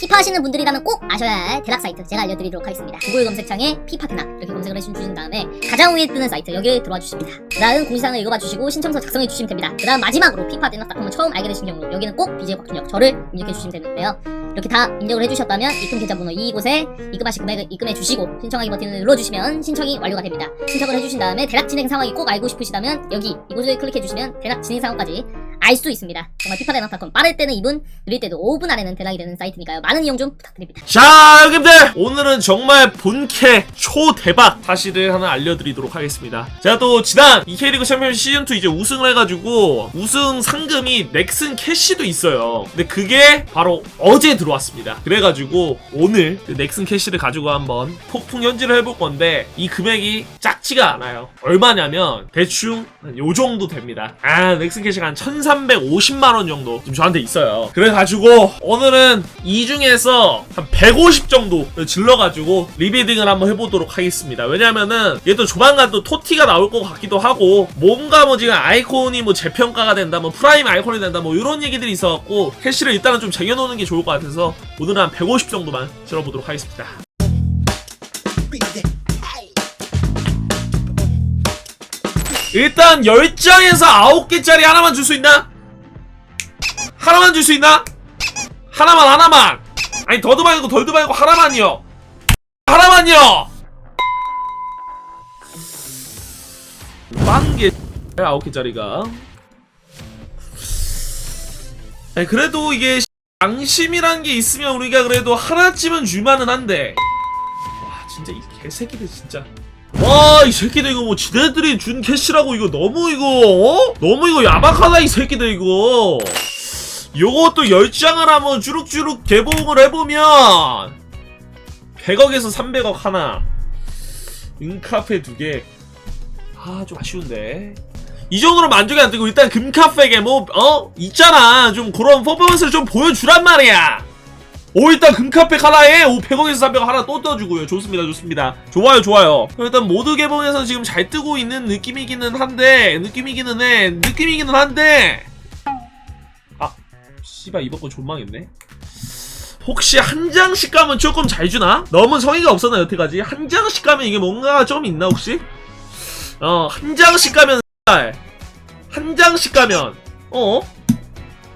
피파 하시는 분들이라면 꼭 아셔야 할 대락 사이트 제가 알려드리도록 하겠습니다. 구글 검색창에 피파 대락 이렇게 검색을 해주신 다음에 가장 위에 뜨는 사이트 여기에 들어와 주십니다. 그 다음 공지사항을 읽어봐 주시고 신청서 작성해 주시면 됩니다. 그 다음 마지막으로 피파 대락닷컴을 처음 알게 되신 경우 여기는 꼭 BJ 곽준혁 저를 입력해 주시면 되는데요. 이렇게 다 입력을 해주셨다면 입금 계좌번호 이곳에 입금하실 금액을 입금해 주시고 신청하기 버튼을 눌러주시면 신청이 완료가 됩니다. 신청을 해주신 다음에 대락 진행 상황이 꼭 알고 싶으시다면 여기 이곳을 클릭해 주시면 대락 진행 상황까지 알 수 있습니다. 정말 피파 대낙닷컴 빠를 때는 2분, 느릴 때도 5분 안에는 대낙이 되는 사이트니까요. 많은 이용 좀 부탁드립니다. 자 여러분들! 오늘은 정말 본캐 초대박! 사실을 하나 알려드리도록 하겠습니다. 제가 또 지난 이 K리그 챔피언십 시즌2 이제 우승을 해가지고 우승 상금이 넥슨 캐시도 있어요. 근데 그게 바로 어제 들어왔습니다. 그래가지고 오늘 그 넥슨 캐시를 가지고 한번 폭풍 현질을 해볼 건데 이 금액이 작지가 않아요. 얼마냐면 대충 한요 정도 됩니다. 아 넥슨 캐시가 한 1350만 원 정도 지금 저한테 있어요. 그래가지고 오늘은 이 중에서 한 150 정도 질러가지고 리비딩을 한번 해보도록 하겠습니다. 왜냐면은 얘또 조만간 또 토티가 나올 것 같기도 하고 뭔가 뭐 지금 아이콘이 뭐 재평가가 된다 뭐 프라임 아이콘이 된다 뭐 이런 얘기들이 있어갖고 캐시를 일단은 좀 쟁여놓는 게 좋을 것 같아서 오늘은 한 150 정도만 질러보도록 하겠습니다 일단 10장에서 9개짜리 하나만 줄 수 있나? 하나만 줄 수 있나? 하나만 하나만. 아니 더도 말고 덜도 말고 하나만요. 하나만요! 빵개 9개짜리가. 아니 그래도 이게 양심이란 게 있으면 우리가 그래도 하나쯤은 줄만은 한데. 와 진짜 이 개새끼들 진짜 와 이 새끼들 이거 뭐 지네들이 준 캐시라고 이거 너무 이거 어? 너무 이거 야박하다 이 새끼들 이거. 요것도 10장을 한번 주룩주룩 개봉을 해보면 100억에서 300억 하나. 은카페 두개. 아 좀 아쉬운데. 이 정도로 만족이 안 되고 일단 금카페게 뭐 어? 있잖아. 좀 그런 퍼포먼스를 좀 보여주란 말이야 오 일단 금카페 하나에 오 100억에서 300억 하나 또 떠주고요 좋습니다 좋습니다 좋아요 좋아요 일단 모드 개봉에서 지금 잘 뜨고 있는 느낌이기는 한데 느낌이기는 해 느낌이기는 한데 아 씨발 이번 거 존망했네 혹시 한 장씩 가면 조금 잘 주나? 너무 성의가 없었나 여태까지? 한 장씩 가면 이게 뭔가 좀 있나 혹시? 어 한 장씩 가면 쌀. 한 장씩 가면 어?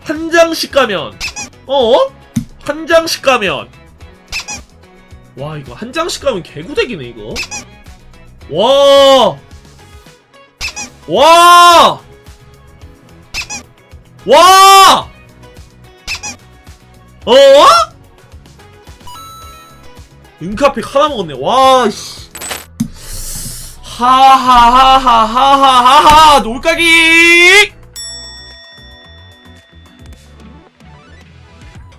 한 장씩 가면 어? 한 장씩 가면 와 이거 한 장씩 가면 개구대기네 이거 와 와! 와! 어? 은카픽 하나 먹었네. 와, 씨. 하하하하하하하, 놀까기!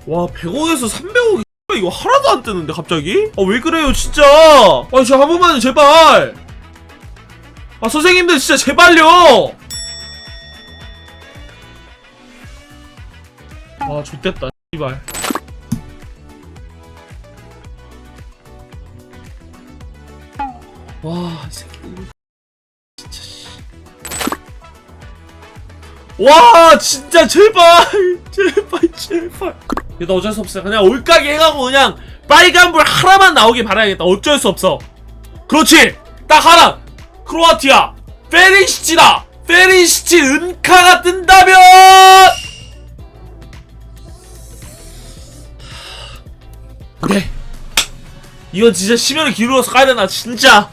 와, 100억에서 300억 이거 하나도 안 뜨는데 갑자기? 아, 왜 그래요, 진짜? 아, 저한 번만 제발. 아, 선생님들 진짜 제발요. 아, 좋됐다. 씨발. 와, 이 새끼. 진짜 씨. 와, 진짜 제발. 제발, 제발. 이거 어쩔 수 없어. 그냥 올가게 해가고 그냥 빨간불 하나만 나오길 바라야겠다. 어쩔 수 없어. 그렇지. 딱 하나. 크로아티아. 페리시치다. 페리시치 은카가 뜬다면 그래. 이건 진짜 심혈을 기울여서 가야 되나 진짜.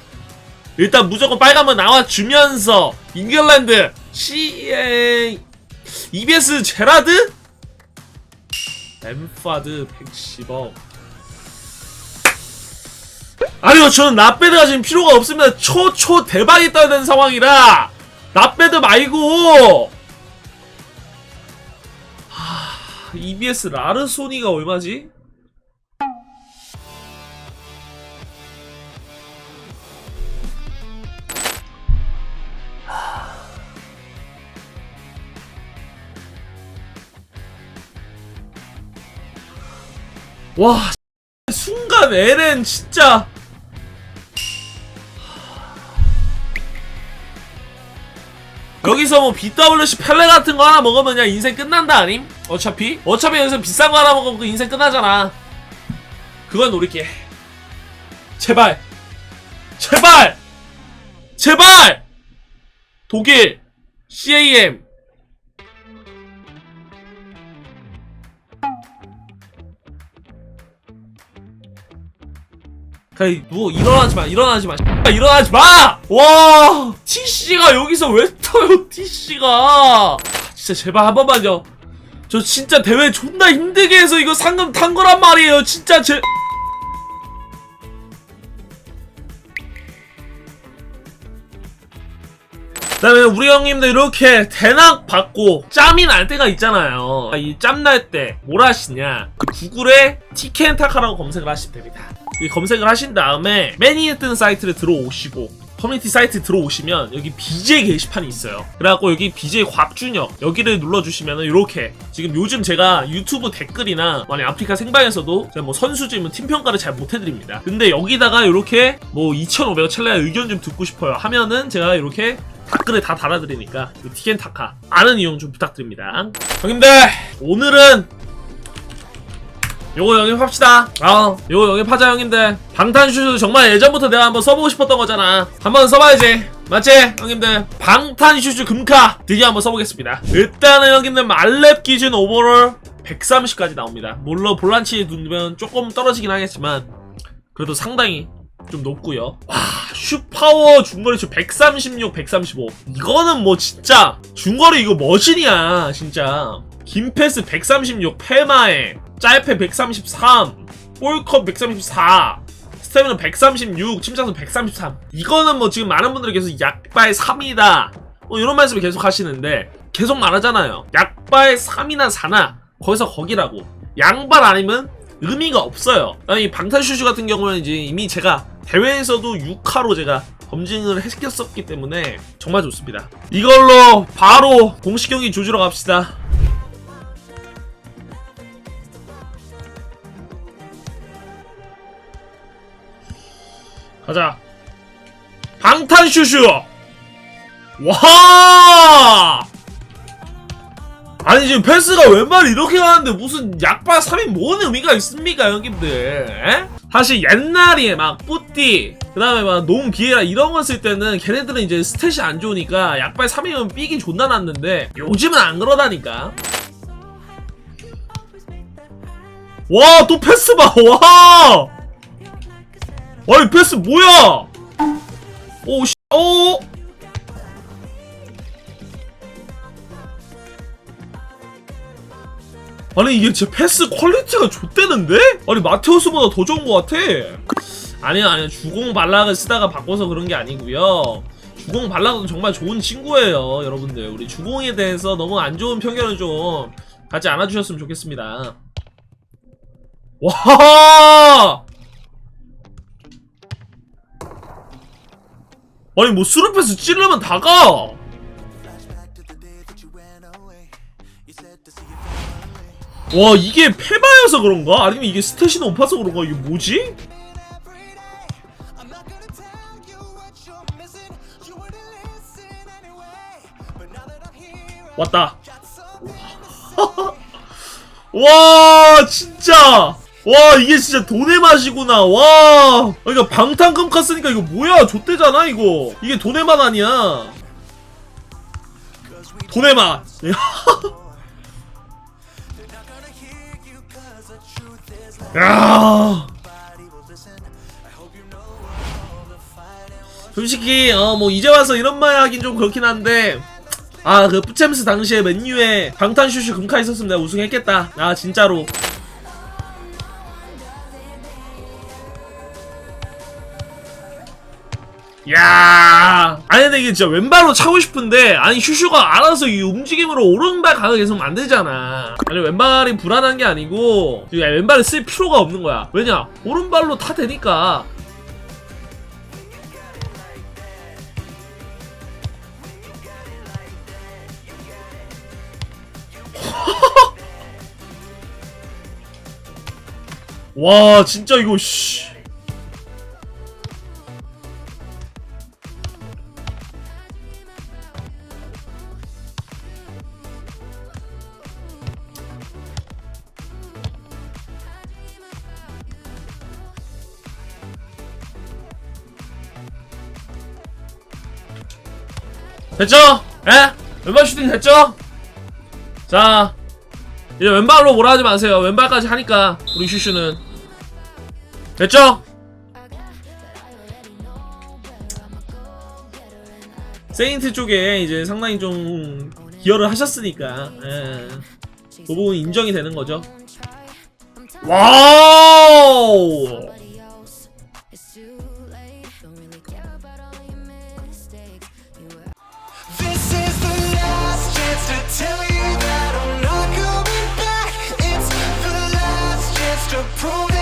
일단 무조건 빨간불 나와주면서 잉글랜드 CA EBS 제라드 엠파드 110억 아니요 저는 라베드가 지금 필요가 없습니다 초초 대박이 떠야 되는 상황이라 라베드 말고 하... EBS 라르소니가 얼마지? 와 순간 LN 진짜 여기서 뭐 BWC 펠레 같은 거 하나 먹으면 그냥 인생 끝난다 아님? 어차피 어차피 여기서 비싼 거 하나 먹으면 그 인생 끝나잖아 그건 노릴게. 제발. 제발! 제발! 독일 CAM 그래 누워 일어나지 마 일어나지 마 일어나지 마! 와 TC가 여기서 왜 떠요 TC가 진짜 제발 한 번만요 저 진짜 대회 존나 힘들게 해서 이거 상금 탄 거란 말이에요 진짜 제 그다음에 우리 형님들 이렇게 대낙 받고 짬이 날 때가 있잖아요. 이 짬 날 때 뭘 하시냐? 그 구글에 티켄타카라고 검색을 하시면 됩니다. 이 검색을 하신 다음에 매니에 뜨는 사이트를 들어오시고 커뮤니티 사이트 들어오시면 여기 BJ 게시판이 있어요. 그래갖고 여기 BJ 곽준혁 여기를 눌러주시면 이렇게 지금 요즘 제가 유튜브 댓글이나 만약 아프리카 생방에서도 제가 뭐 선수 질문 팀 평가를 잘 못해드립니다. 근데 여기다가 이렇게 뭐 2,500원 찰나야 의견 좀 듣고 싶어요 하면은 제가 이렇게 댓글에 다 달아드리니까 이 티겐타카 아는 이용 좀 부탁드립니다. 형님들 오늘은 요거 영입합시다. 아, 요거 영입하자 형님들. 방탄슈즈 정말 예전부터 내가 한번 써보고 싶었던 거잖아. 한번 써봐야지. 맞지? 형님들. 방탄슈즈 금카 드디어 한번 써보겠습니다. 일단은 형님들 말렙 기준 오버롤 130까지 나옵니다. 물론 볼란치 두면 조금 떨어지긴 하겠지만 그래도 상당히 좀 높고요. 와, 슈파워 중거리 슛 136, 135. 이거는 뭐 진짜 중거리 이거 머신이야, 진짜. 김패스 136, 페마에 짤패 133, 볼컵 134, 스태미너 136, 침착선 133. 이거는 뭐 지금 많은 분들이 계속 약발 3이다. 뭐 이런 말씀을 계속 하시는데 계속 말하잖아요. 약발 3이나 4나 거기서 거기라고. 양발 아니면 의미가 없어요. 아니 방탄슈슈 같은 경우는 이제 이미 제가 대회에서도 6화로 제가 검증을 했었기 때문에 정말 좋습니다. 이걸로 바로 공식 경기 조지러 갑시다. 가자. 방탄슈슈! 와! 아니 지금 패스가 왼발 이렇게 가는데 무슨 약발 3인 뭔 의미가 있습니까 형님들 에? 사실 옛날에 막 뿌띠 그 다음에 막 농 비에라 이런 거 쓸 때는 걔네들은 이제 스탯이 안 좋으니까 약발 3이면 삐긴 존나 났는데 요즘은 안 그러다니까 와 또 패스 봐와 아니 패스 뭐야? 오 씨, 오 아니 이게 진짜 패스 퀄리티가 좋대는데? 아니 마테우스보다 더 좋은 것 같아. 아니야 아니야 주공 발락을 쓰다가 바꿔서 그런 게 아니고요. 주공 발락은 정말 좋은 친구예요 여러분들. 우리 주공에 대해서 너무 안 좋은 편견을 좀 갖지 않아 주셨으면 좋겠습니다. 와 아니 뭐 스루패스 찌르면 다가. 와 이게 페바여서 그런가? 아니면 이게 스탯이 높아서 그런가? 이게 뭐지? 왔다 와 진짜 와 이게 진짜 돈의 맛이구나. 와. 그러니까 방탄금카 쓰니까 이거 뭐야? 좆대잖아 이거. 이게 돈의 맛 아니야. 돈의 맛. 야. 솔직히 어 뭐 이제 와서 이런 말 하긴 좀 그렇긴 한데 아그 뿌챔스 당시에 맨유에 방탄슈슈 금카 있었으면 내가 우승했겠다. 아 진짜로 야. 아니 근데 이게 진짜 왼발로 차고 싶은데 아니 슈슈가 알아서 이 움직임으로 오른발 각을 계속 만들잖아. 아니 왼발이 불안한 게 아니고 야, 왼발을 쓸 필요가 없는 거야. 왜냐? 오른발로 타 되니까. 와 진짜 이거 씨 됐죠? 예? 왼발 슈팅 됐죠? 자 이제 왼발로 뭐라 하지 마세요 왼발까지 하니까 우리 슈슈는 됐죠? 세인트 쪽에 이제 상당히 좀 기여를 하셨으니까 예. 그 부분 인정이 되는 거죠 와우 i'll tell you that i'm it.